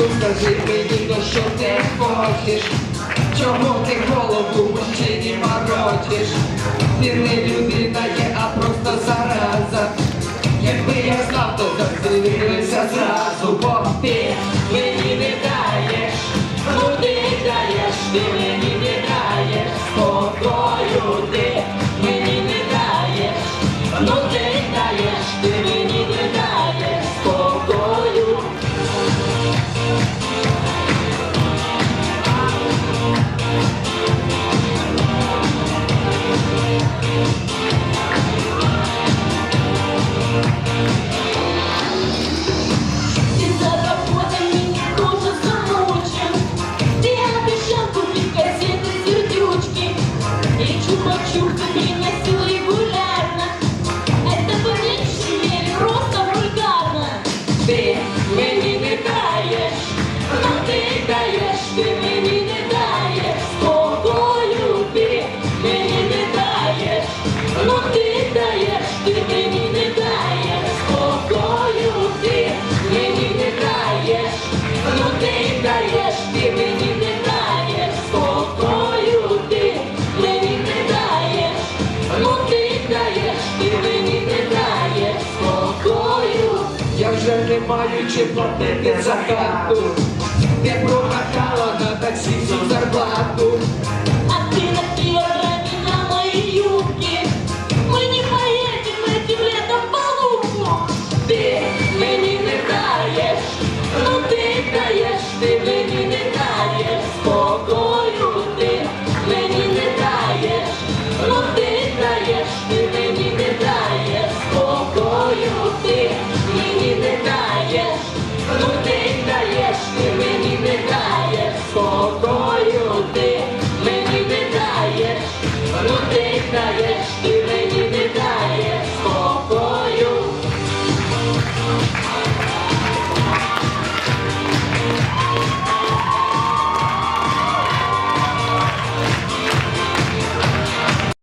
Ну скажи мені, то що ти хочеш? Чому ти голову мужчині морочиш? Ти не людина є, а просто зараза. Якби я знав, то завселилися зразу, бо ти мені не даєш, ну ти даєш, ти мені не даєш спокою, ти маю чим платити за хату, не промахала на таксі всю зарплату. даєш, ти мені не даєш.